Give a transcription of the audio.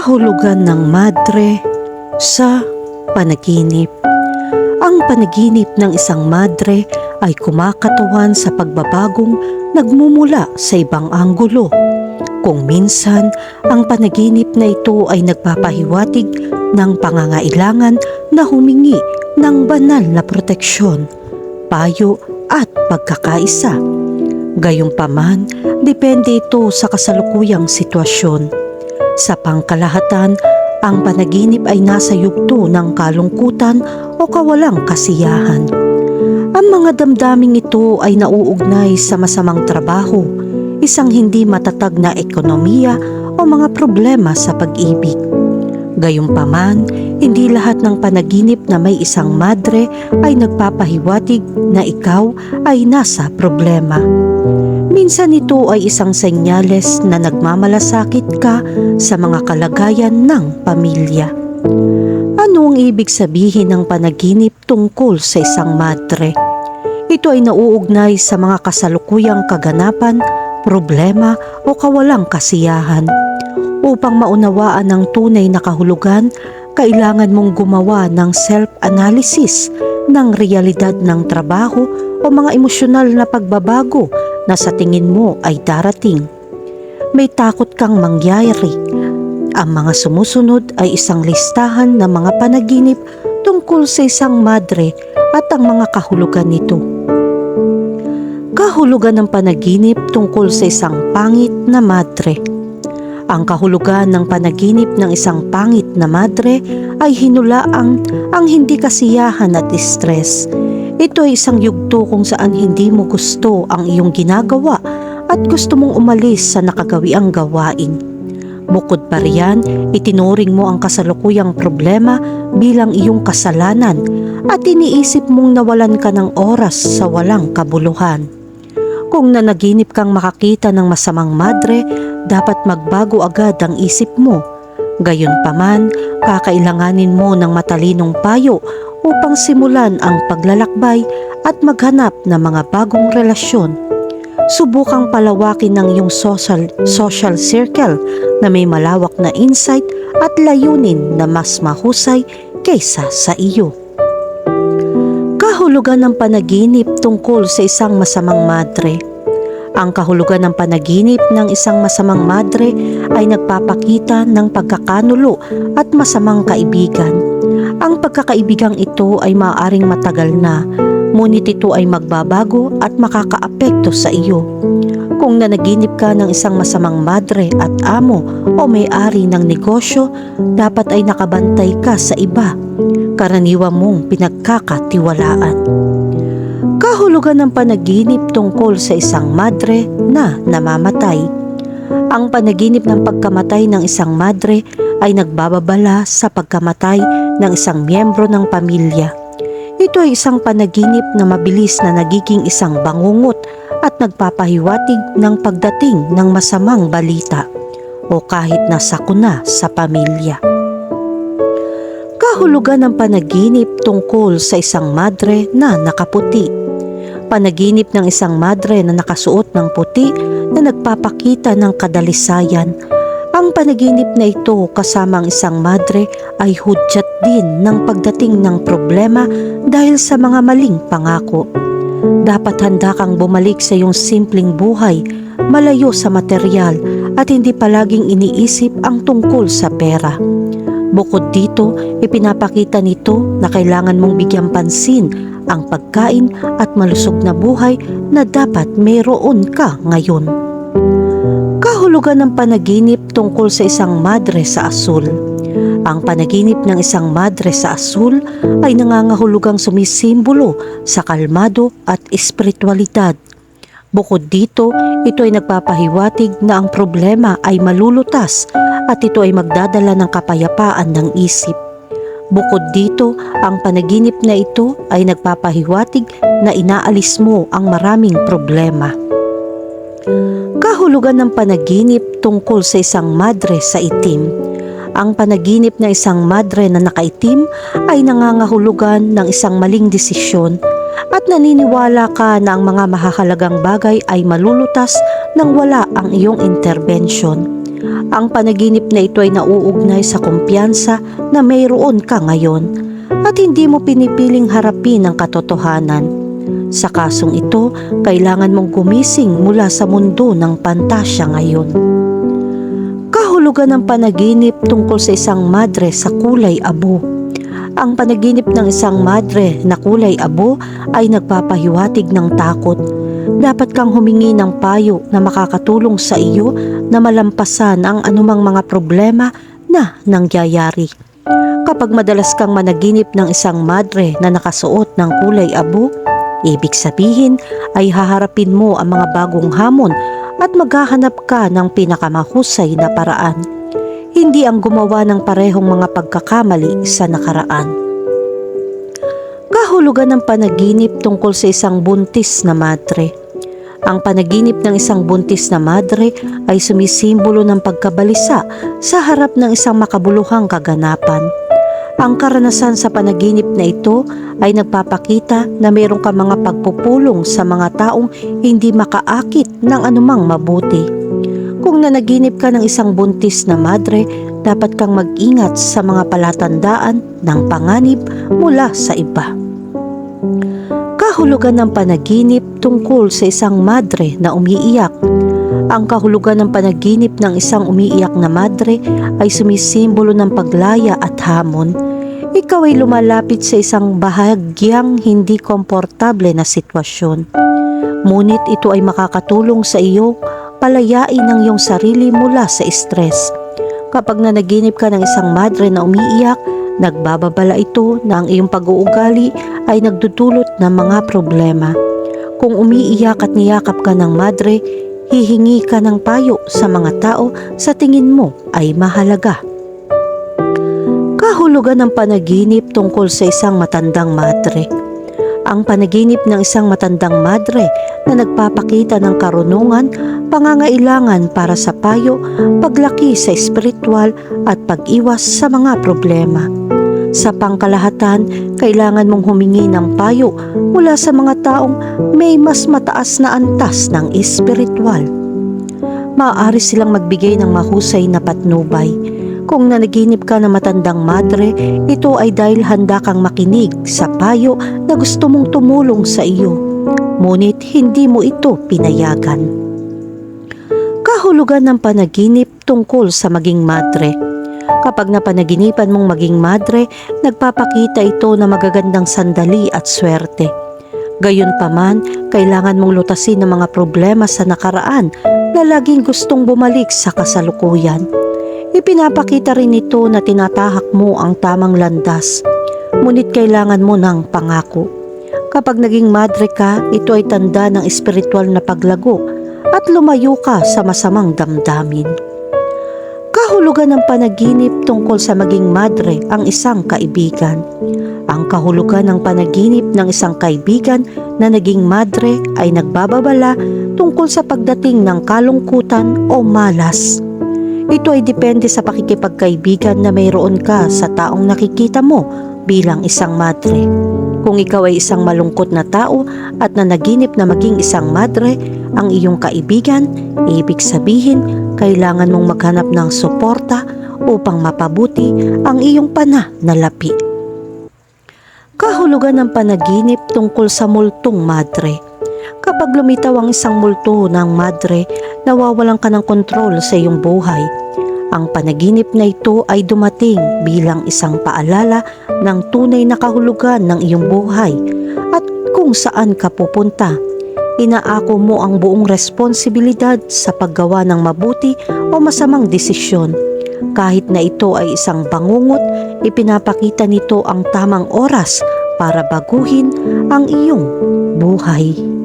Kahulugan ng madre sa panaginip. Ang panaginip ng isang madre ay kumakatawan sa pagbabagong nagmumula sa ibang anggulo. Kung minsan, ang panaginip na ito ay nagpapahiwatig ng pangangailangan na humingi ng banal na proteksyon, payo at pagkakaisa. Gayunpaman, depende ito sa kasalukuyang sitwasyon. Sa pangkalahatan, ang panaginip ay nasa yugto ng kalungkutan o kawalang kasiyahan. Ang mga damdaming ito ay nauugnay sa masamang trabaho, isang hindi matatag na ekonomiya o mga problema sa pag-ibig. Gayunpaman, hindi lahat ng panaginip na may isang madre ay nagpapahiwatig na ikaw ay nasa problema. Minsan ito ay isang senyales na nagmamalasakit ka sa mga kalagayan ng pamilya. Ano ang ibig sabihin ng panaginip tungkol sa isang madre? Ito ay nauugnay sa mga kasalukuyang kaganapan, problema o kawalang kasiyahan. Upang maunawaan ang tunay na kahulugan, kailangan mong gumawa ng self-analysis ng realidad ng trabaho o mga emosyonal na pagbabago na sa tingin mo ay darating. May takot kang mangyayari. Ang mga sumusunod ay isang listahan ng mga panaginip tungkol sa isang madre at ang mga kahulugan nito. Kahulugan ng panaginip tungkol sa isang pangit na madre. Ang kahulugan ng panaginip ng isang pangit na madre ay hinulaang ang hindi kasiyahan at stress. Ito ay isang yugto kung saan hindi mo gusto ang iyong ginagawa at gusto mong umalis sa nakagawiang gawain. Bukod pa riyan, itinuring mo ang kasalukuyang problema bilang iyong kasalanan at iniisip mong nawalan ka ng oras sa walang kabuluhan. Kung nanaginip kang makakita ng masamang madre, dapat magbago agad ang isip mo. Gayunpaman, kakailanganin mo ng matalinong payo upang simulan ang paglalakbay at maghanap ng mga bagong relasyon. Subukang palawakin ng iyong social, social circle na may malawak na insight at layunin na mas mahusay kaysa sa iyo. Kahulugan ng panaginip tungkol sa isang masamang madre. Ang kahulugan ng panaginip ng isang masamang madre ay nagpapakita ng pagkakanulo at masamang kaibigan. Ang pagkakaibigang ito ay maaaring matagal na, ngunit ito ay magbabago at makakaapekto sa iyo. Kung nanaginip ka ng isang masamang madre at amo o may-ari ng negosyo, dapat ay nakabantay ka sa iba. Karaniwan mong pinagkakatiwalaan. Kahulugan ng panaginip tungkol sa isang madre na namamatay. Ang panaginip ng pagkamatay ng isang madre ay nagbababala sa pagkamatay ng isang miyembro ng pamilya. Ito ay isang panaginip na mabilis na nagiging isang bangungot at nagpapahiwatig ng pagdating ng masamang balita o kahit nasa kuna sa pamilya. Kahulugan ng panaginip tungkol sa isang madre na nakaputi. Panaginip ng isang madre na nakasuot ng puti na nagpapakita ng kadalisayan. Ang panaginip na ito kasama ang isang madre ay hudyat din ng pagdating ng problema dahil sa mga maling pangako. Dapat handa kang bumalik sa iyong simpleng buhay, malayo sa material at hindi palaging iniisip ang tungkol sa pera. Bukod dito, ipinapakita nito na kailangan mong bigyan pansin ang pagkain at malusog na buhay na dapat mayroon ka ngayon. Kahulugan ng panaginip tungkol sa isang madre sa asul. Ang panaginip ng isang madre sa asul ay nangangahulugang sumisimbolo sa kalmado at espiritualidad. Bukod dito, ito ay nagpapahiwatig na ang problema ay malulutas at ito ay magdadala ng kapayapaan ng isip. Bukod dito, ang panaginip na ito ay nagpapahiwatig na inaalis mo ang maraming problema. Kahulugan ng panaginip tungkol sa isang madre sa itim. Ang panaginip na isang madre na nakaitim ay nangangahulugan ng isang maling desisyon at naniniwala ka na ang mga mahahalagang bagay ay malulutas nang wala ang iyong intervention. Ang panaginip na ito ay nauugnay sa kumpiyansa na mayroon ka ngayon at hindi mo pinipiling harapin ang katotohanan. Sa kasong ito, kailangan mong gumising mula sa mundo ng pantasya ngayon. Kahulugan ng panaginip tungkol sa isang madre sa kulay abo. Ang panaginip ng isang madre na kulay abo ay nagpapahiwatig ng takot. Dapat kang humingi ng payo na makakatulong sa iyo na malampasan ang anumang mga problema na nangyayari. Kapag madalas kang managinip ng isang madre na nakasuot ng kulay abo, ibig sabihin ay haharapin mo ang mga bagong hamon at maghahanap ka ng pinakamahusay na paraan. Hindi ang gumawa ng parehong mga pagkakamali sa nakaraan. Kahulugan ng panaginip tungkol sa isang buntis na madre. Ang panaginip ng isang buntis na madre ay sumisimbolo ng pagkabalisa sa harap ng isang makabuluhang kaganapan. Ang karanasan sa panaginip na ito ay nagpapakita na mayroon ka mga pagpupulong sa mga taong hindi makaakit ng anumang mabuti. Kung nanaginip ka ng isang buntis na madre, dapat kang mag-ingat sa mga palatandaan ng panganib mula sa iba. Kahulugan ng panaginip tungkol sa isang madre na umiiyak. Ang kahulugan ng panaginip ng isang umiiyak na madre ay sumisimbolo ng paglaya at hamon. Ikaw ay lumalapit sa isang bahagyang hindi komportable na sitwasyon. Ngunit ito ay makakatulong sa iyo palayain ang iyong sarili mula sa stress. Kapag nanaginip ka ng isang madre na umiiyak, nagbababala ito na ang iyong pag-uugali ay nagdudulot ng mga problema. Kung umiiyak at niyakap ka ng madre, hihingi ka ng payo sa mga tao sa tingin mo ay mahalaga. Kahulugan ng panaginip tungkol sa isang matandang madre. Ang panaginip ng isang matandang madre na nagpapakita ng karunungan, pangangailangan para sa payo, paglaki sa espiritual at pag-iwas sa mga problema. Sa pangkalahatan, kailangan mong humingi ng payo mula sa mga taong may mas mataas na antas ng espiritual. Maaari silang magbigay ng mahusay na patnubay. Kung nanaginip ka na matandang madre, ito ay dahil handa kang makinig sa payo na gusto mong tumulong sa iyo. Ngunit hindi mo ito pinayagan. Kahulugan ng panaginip tungkol sa maging madre. Kapag napanaginipan mong maging madre, nagpapakita ito na magagandang sandali at swerte. Gayunpaman, kailangan mong lutasin ang mga problema sa nakaraan na laging gustong bumalik sa kasalukuyan. Ipinapakita rin ito na tinatahak mo ang tamang landas, ngunit kailangan mo ng pangako. Kapag naging madre ka, ito ay tanda ng espiritual na paglago at lumayo ka sa masamang damdamin. Kahulugan ng panaginip tungkol sa maging madre ang isang kaibigan. Ang kahulugan ng panaginip ng isang kaibigan na naging madre ay nagbababala tungkol sa pagdating ng kalungkutan o malas. Ito ay depende sa pakikipagkaibigan na mayroon ka sa taong nakikita mo bilang isang madre. Kung ikaw ay isang malungkot na tao at nanaginip na maging isang madre, ang iyong kaibigan, ibig sabihin, kailangan mong maghanap ng suporta upang mapabuti ang iyong pana na lapi. Kahulugan ng panaginip tungkol sa multong madre. Kapag lumitaw ang isang multo ng madre, nawawalan ka ng kontrol sa iyong buhay. Ang panaginip na ito ay dumating bilang isang paalala ng tunay na kahulugan ng iyong buhay at kung saan ka pupunta. Inaako mo ang buong responsibilidad sa paggawa ng mabuti o masamang desisyon. Kahit na ito ay isang bangungot, ipinapakita nito ang tamang oras para baguhin ang iyong buhay.